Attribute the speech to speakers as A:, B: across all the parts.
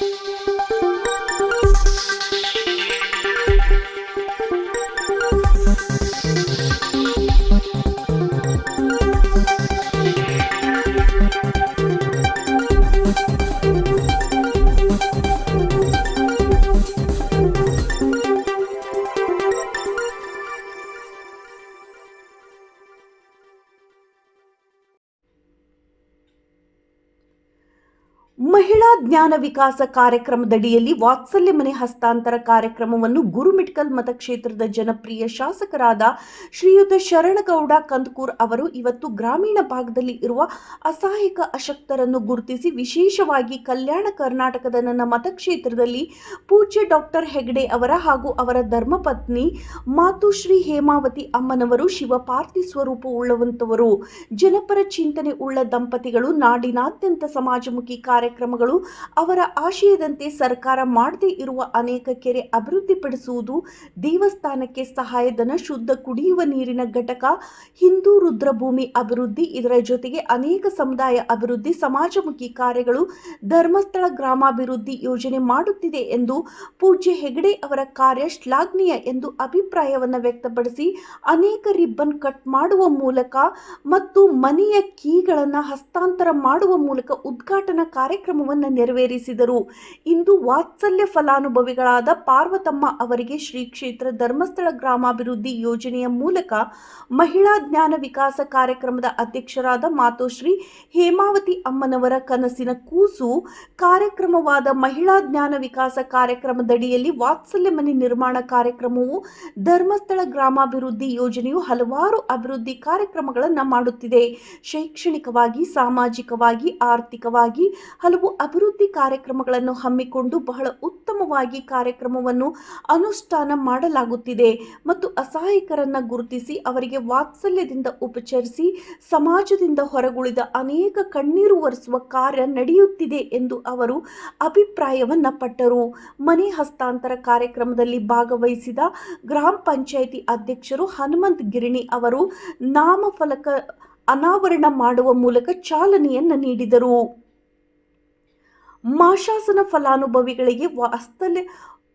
A: thank you ಮಹಿಳಾ ಜ್ಞಾನ ವಿಕಾಸ ಕಾರ್ಯಕ್ರಮದಡಿಯಲ್ಲಿ ವಾತ್ಸಲ್ಯ ಮನೆ ಹಸ್ತಾಂತರ ಕಾರ್ಯಕ್ರಮವನ್ನು ಗುರುಮಿಟ್ಕಲ್ ಮತಕ್ಷೇತ್ರದ ಜನಪ್ರಿಯ ಶಾಸಕರಾದ ಶ್ರೀಯುತ ಶರಣಗೌಡ ಕಂದಕೂರ್ ಅವರು ಇವತ್ತು ಗ್ರಾಮೀಣ ಭಾಗದಲ್ಲಿ ಇರುವ ಅಸಹಾಯಕ ಅಶಕ್ತರನ್ನು ಗುರುತಿಸಿ ವಿಶೇಷವಾಗಿ ಕಲ್ಯಾಣ ಕರ್ನಾಟಕದ ನನ್ನ ಮತಕ್ಷೇತ್ರದಲ್ಲಿ ಪೂಜ್ಯ ಡಾಕ್ಟರ್ ಹೆಗ್ಡೆ ಅವರ ಹಾಗೂ ಅವರ ಧರ್ಮಪತ್ನಿ ಮಾತುಶ್ರೀ ಹೇಮಾವತಿ ಅಮ್ಮನವರು ಶಿವಪಾರ್ಥಿ ಸ್ವರೂಪ ಉಳ್ಳವಂತವರು ಜನಪರ ಚಿಂತನೆ ಉಳ್ಳ ದಂಪತಿಗಳು ನಾಡಿನಾದ್ಯಂತ ಸಮಾಜಮುಖಿ ಅವರ ಆಶಯದಂತೆ ಸರ್ಕಾರ ಮಾಡದೇ ಇರುವ ಅನೇಕ ಕೆರೆ ಅಭಿವೃದ್ಧಿಪಡಿಸುವುದು ದೇವಸ್ಥಾನಕ್ಕೆ ಸಹಾಯಧನ ಶುದ್ಧ ಕುಡಿಯುವ ನೀರಿನ ಘಟಕ, ಹಿಂದೂ ರುದ್ರಭೂಮಿ ಅಭಿವೃದ್ಧಿ, ಇದರ ಜೊತೆಗೆ ಅನೇಕ ಸಮುದಾಯ ಅಭಿವೃದ್ಧಿ, ಸಮಾಜಮುಖಿ ಕಾರ್ಯಗಳು ಧರ್ಮಸ್ಥಳ ಗ್ರಾಮಾಭಿವೃದ್ಧಿ ಯೋಜನೆ ಮಾಡುತ್ತಿದೆ ಎಂದು ಪೂಜ್ಯ ಹೆಗಡೆ ಅವರ ಕಾರ್ಯ ಶ್ಲಾಘನೀಯ ಎಂದು ಅಭಿಪ್ರಾಯವನ್ನು ವ್ಯಕ್ತಪಡಿಸಿ, ಅನೇಕ ರಿಬ್ಬನ್ ಕಟ್ ಮಾಡುವ ಮೂಲಕ ಮತ್ತು ಮನೆಯ ಕೀಗಳನ್ನು ಹಸ್ತಾಂತರ ಮಾಡುವ ಮೂಲಕ ಉದ್ಘಾಟನಾ ಕಾರ್ಯಕ್ರಮವನ್ನು ನೆರವೇರಿಸಿದರು. ಇಂದು ವಾತ್ಸಲ್ಯ ಫಲಾನುಭವಿಗಳಾದ ಪಾರ್ವತಮ್ಮ ಅವರಿಗೆ ಶ್ರೀ ಕ್ಷೇತ್ರ ಧರ್ಮಸ್ಥಳ ಗ್ರಾಮಾಭಿವೃದ್ಧಿ ಯೋಜನೆಯ ಮೂಲಕ ಮಹಿಳಾ ಜ್ಞಾನ ವಿಕಾಸ ಕಾರ್ಯಕ್ರಮದ ಅಧ್ಯಕ್ಷರಾದ ಮಾತೋಶ್ರೀ ಹೇಮಾವತಿ ಅಮ್ಮನವರ ಕನಸಿನ ಕೂಸು, ಕಾರ್ಯಕ್ರಮವಾದ ಮಹಿಳಾ ಜ್ಞಾನ ವಿಕಾಸ ಕಾರ್ಯಕ್ರಮದಡಿಯಲ್ಲಿ ವಾತ್ಸಲ್ಯ ಮನೆ ನಿರ್ಮಾಣ ಕಾರ್ಯಕ್ರಮವು ಧರ್ಮಸ್ಥಳ ಗ್ರಾಮಾಭಿವೃದ್ಧಿ ಯೋಜನೆಯು ಹಲವಾರು ಅಭಿವೃದ್ಧಿ ಕಾರ್ಯಕ್ರಮಗಳನ್ನು ಮಾಡುತ್ತಿದೆ. ಶೈಕ್ಷಣಿಕವಾಗಿ, ಸಾಮಾಜಿಕವಾಗಿ, ಆರ್ಥಿಕವಾಗಿ ಹಲವು ಅಭಿವೃದ್ಧಿ ಕಾರ್ಯಕ್ರಮಗಳನ್ನು ಹಮ್ಮಿಕೊಂಡು ಬಹಳ ಉತ್ತಮವಾಗಿ ಕಾರ್ಯಕ್ರಮವನ್ನು ಅನುಷ್ಠಾನ ಮಾಡಲಾಗುತ್ತಿದೆ ಮತ್ತು ಅಸಹಾಯಕರನ್ನ ಗುರುತಿಸಿ ಅವರಿಗೆ ವಾತ್ಸಲ್ಯದಿಂದ ಉಪಚರಿಸಿ ಸಮಾಜದಿಂದ ಹೊರಗುಳಿದ ಅನೇಕ ಕಣ್ಣೀರು ಒರೆಸುವ ಕಾರ್ಯ ನಡೆಯುತ್ತಿದೆ ಎಂದು ಅವರು ಅಭಿಪ್ರಾಯವನ್ನ ಪಟ್ಟರು. ಮನೆ ಹಸ್ತಾಂತರ ಕಾರ್ಯಕ್ರಮದಲ್ಲಿ ಭಾಗವಹಿಸಿದ ಗ್ರಾಮ ಪಂಚಾಯಿತಿ ಅಧ್ಯಕ್ಷರು ಹನುಮಂತ್ ಗಿರಣಿ ಅವರು ನಾಮಫಲಕ ಅನಾವರಣ ಮಾಡುವ ಮೂಲಕ ಚಾಲನೆಯನ್ನು ನೀಡಿದರು. ಮಾಶಾಸನ ಫಲಾನುಭವಿಗಳಿಗೆ ವಾತ್ಸಲ್ಯ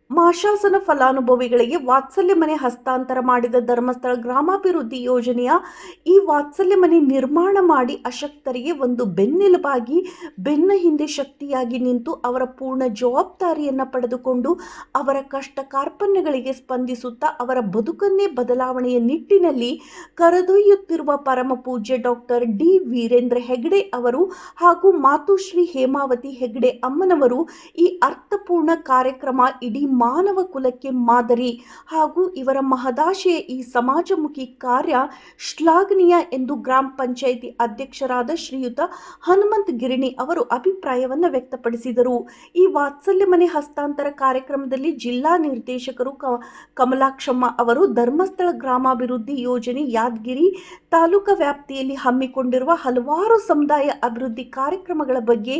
A: ಮಾಶಾಸನ ಫಲಾನುಭವಿಗಳಿಗೆ ವಾತ್ಸಲ್ಯ ಮನೆ ಹಸ್ತಾಂತರ ಮಾಡಿದ ಧರ್ಮಸ್ಥಳ ಗ್ರಾಮಾಭಿವೃದ್ಧಿ ಯೋಜನೆಯ ಈ ವಾತ್ಸಲ್ಯ ಮನೆ ನಿರ್ಮಾಣ ಮಾಡಿ ಅಶಕ್ತರಿಗೆ ಒಂದು ಬೆನ್ನೆಲುಬಾಗಿ, ಬೆನ್ನ ಹಿಂದೆ ಶಕ್ತಿಯಾಗಿ ನಿಂತು ಅವರ ಪೂರ್ಣ ಜವಾಬ್ದಾರಿಯನ್ನು ಪಡೆದುಕೊಂಡು ಅವರ ಕಷ್ಟ ಕಾರ್ಪಣ್ಯಗಳಿಗೆ ಸ್ಪಂದಿಸುತ್ತಾ ಅವರ ಬದುಕನ್ನೇ ಬದಲಾವಣೆಯ ನಿಟ್ಟಿನಲ್ಲಿ ಕರೆದೊಯ್ಯುತ್ತಿರುವ ಪರಮ ಪೂಜ್ಯ ಡಾಕ್ಟರ್ ಡಿ ವೀರೇಂದ್ರ ಹೆಗ್ಡೆ ಅವರು ಹಾಗೂ ಮಾತುಶ್ರೀ ಹೇಮಾವತಿ ಹೆಗ್ಡೆ ಅಮ್ಮನವರು ಈ ಅರ್ಥಪೂರ್ಣ ಕಾರ್ಯಕ್ರಮ ಇಡೀ ಮಾನವ ಕುಲಕ್ಕೆ ಮಾದರಿ ಹಾಗೂ ಇವರ ಮಹದಾಶೆಯ ಈ ಸಮಾಜಮುಖಿ ಕಾರ್ಯ ಶ್ಲಾಘನೀಯ ಎಂದು ಗ್ರಾಮ ಪಂಚಾಯಿತಿ ಅಧ್ಯಕ್ಷರಾದ ಶ್ರೀಯುತ ಹನುಮಂತ್ ಗಿರಣಿ ಅವರು ಅಭಿಪ್ರಾಯವನ್ನು ವ್ಯಕ್ತಪಡಿಸಿದರು. ಈ ವಾತ್ಸಲ್ಯ ಮನೆ ಹಸ್ತಾಂತರ ಕಾರ್ಯಕ್ರಮದಲ್ಲಿ ಜಿಲ್ಲಾ ನಿರ್ದೇಶಕರು ಕಮಲಾಕ್ಷಮ್ಮ ಅವರು ಧರ್ಮಸ್ಥಳ ಗ್ರಾಮಾಭಿವೃದ್ಧಿ ಯೋಜನೆ ಯಾದಗಿರಿ ತಾಲೂಕಾ ವ್ಯಾಪ್ತಿಯಲ್ಲಿ ಹಮ್ಮಿಕೊಂಡಿರುವ ಹಲವಾರು ಸಮುದಾಯ ಅಭಿವೃದ್ಧಿ ಕಾರ್ಯಕ್ರಮಗಳ ಬಗ್ಗೆ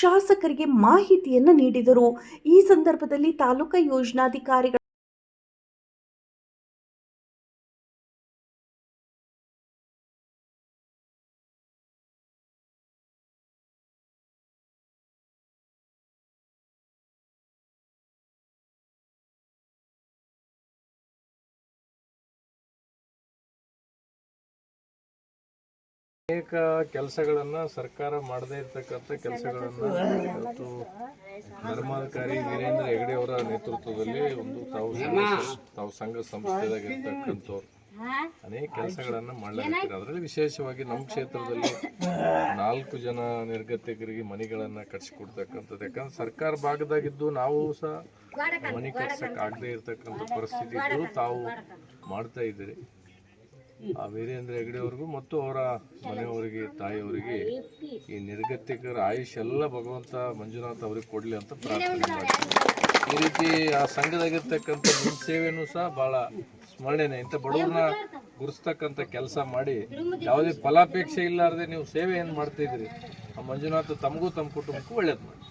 A: ಶಾಸಕರಿಗೆ ಮಾಹಿತಿಯನ್ನು ನೀಡಿದರು. ಈ ಸಂದರ್ಭದಲ್ಲಿ ತಾಲೂಕಾ ಯೋಜನಾಧಿಕಾರಿಗಳ
B: ಅನೇಕ ಕೆಲಸಗಳನ್ನ ಸರ್ಕಾರ ಮಾಡದೇ ಇರತಕ್ಕಂಥ ಕೆಲಸಗಳನ್ನ ಇವತ್ತು ಧರ್ಮಾಧಿಕಾರಿ ವೀರೇಂದ್ರ ಹೆಗಡೆ ಅವರ ನೇತೃತ್ವದಲ್ಲಿ ಒಂದು ತಾವು ತಾವು ಸಂಘ ಸಂಸ್ಥೆದಾಗ ಇರ್ತಕ್ಕಂಥವ್ರು ಅನೇಕ ಕೆಲಸಗಳನ್ನ ಮಾಡಲಾಗ್ತಾರೆ ಅದರಲ್ಲಿ ವಿಶೇಷವಾಗಿ ನಮ್ಮ ಕ್ಷೇತ್ರದಲ್ಲಿ ನಾಲ್ಕು ಜನ ನಿರ್ಗತಿಕರಿಗೆ ಮನೆಗಳನ್ನ ಕಟ್ಸಿಕೊಡ್ತಕ್ಕಂಥದ್ದು. ಯಾಕಂದ್ರೆ ಸರ್ಕಾರ ಭಾಗದಾಗಿದ್ದು ನಾವು ಸಹ ಮನೆ ಕಟ್ಸಕ್ ಆಗದೆ ಇರ್ತಕ್ಕಂಥ ಪರಿಸ್ಥಿತಿ ಇದ್ದು ತಾವು ಮಾಡ್ತಾ ಇದ್ದೀರಿ. ಆ ವೀರೇಂದ್ರ ಹೆಗಡೆ ಅವ್ರಿಗೂ ಮತ್ತು ಅವರ ಮನೆಯವರಿಗೆ, ತಾಯಿಯವರಿಗೆ ಈ ನಿರ್ಗತಿಕರ ಆಯುಷ್ ಎಲ್ಲ ಭಗವಂತ ಮಂಜುನಾಥ್ ಅವ್ರಿಗೆ ಕೊಡ್ಲಿ ಅಂತ ಪ್ರಾರ್ಥನೆ ಮಾಡ್ತೀನಿ. ಈ ರೀತಿ ಆ ಸಂಘದಾಗಿರ್ತಕ್ಕಂಥ ನಿಮ್ಮ ಸೇವೆಯೂ ಸಹ ಬಹಳ ಸ್ಮರಣೆನೆ. ಇಂಥ ಬಡವ್ರನ್ನ ಗುರುಸ್ತಕ್ಕಂಥ ಕೆಲಸ ಮಾಡಿ ಯಾವುದೇ ಫಲಾಪೇಕ್ಷೆ ಇಲ್ಲಾರದೆ ನೀವು ಸೇವೆ ಏನು ಮಾಡ್ತಾ ಇದ್ರಿ ಆ ಮಂಜುನಾಥ್ ತಮಗೂ ತಮ್ಮ ಕುಟುಂಬಕ್ಕೂ ಒಳ್ಳೇದು ಮಾಡಿ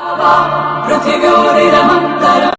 B: Protegore la mantara.